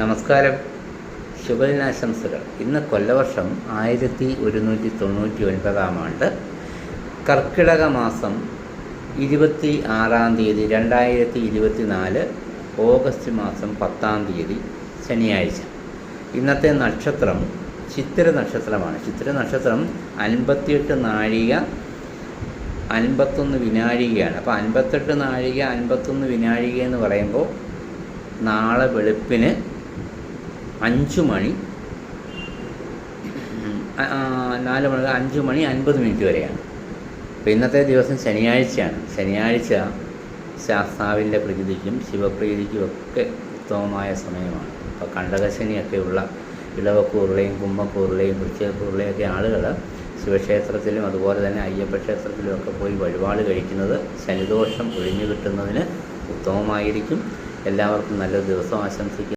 നമസ്കാരം. ശുഭദിനാശംസകൾ. ഇന്ന് കൊല്ലവർഷം ആയിരത്തി ഒരുന്നൂറ്റി തൊണ്ണൂറ്റി ഒൻപതാം ആണ്ട് കർക്കിടക മാസം ഇരുപത്തി ആറാം തീയതി രണ്ടായിരത്തി ഇരുപത്തി നാല് ഓഗസ്റ്റ് മാസം പത്താം തീയതി ശനിയാഴ്ച. ഇന്നത്തെ നക്ഷത്രം ചിത്തിര നക്ഷത്രമാണ്. ചിത്തിര നക്ഷത്രം അൻപത്തിയെട്ട് നാഴിക അൻപത്തൊന്ന് വിനാഴികയാണ്. അപ്പോൾ അൻപത്തെട്ട് നാഴിക അൻപത്തൊന്ന് വിനാഴിക എന്ന് പറയുമ്പോൾ നാളെ വെളുപ്പിന് അഞ്ച് മണി. നാല് മണി അഞ്ച് മണി അൻപത് മിനിറ്റ് വരെയാണ്. അപ്പോൾ ഇന്നത്തെ ദിവസം ശനിയാഴ്ചയാണ്. ശനിയാഴ്ച ശാസ്താവിന്റെ പ്രീതിക്കും ശിവപ്രീതിക്കും ഒക്കെ ഉത്തമമായ സമയമാണ്. അപ്പോൾ കണ്ടകശനിയൊക്കെയുള്ള ഇളവക്കൂറിലെയും കുമ്മക്കൂറിലെയും വൃശ്ചികക്കൂറിലെയും ഒക്കെ ആളുകൾ ശിവക്ഷേത്രത്തിലും അതുപോലെ തന്നെ അയ്യപ്പ ക്ഷേത്രത്തിലും ഒക്കെ പോയി വഴിപാട് കഴിക്കുന്നത് ശനിദോഷം ഒഴിഞ്ഞു കിട്ടുന്നതിന് ഉത്തമമായിരിക്കും. എല്ലാവർക്കും നല്ലൊരു ദിവസം ആശംസിക്കുന്നു.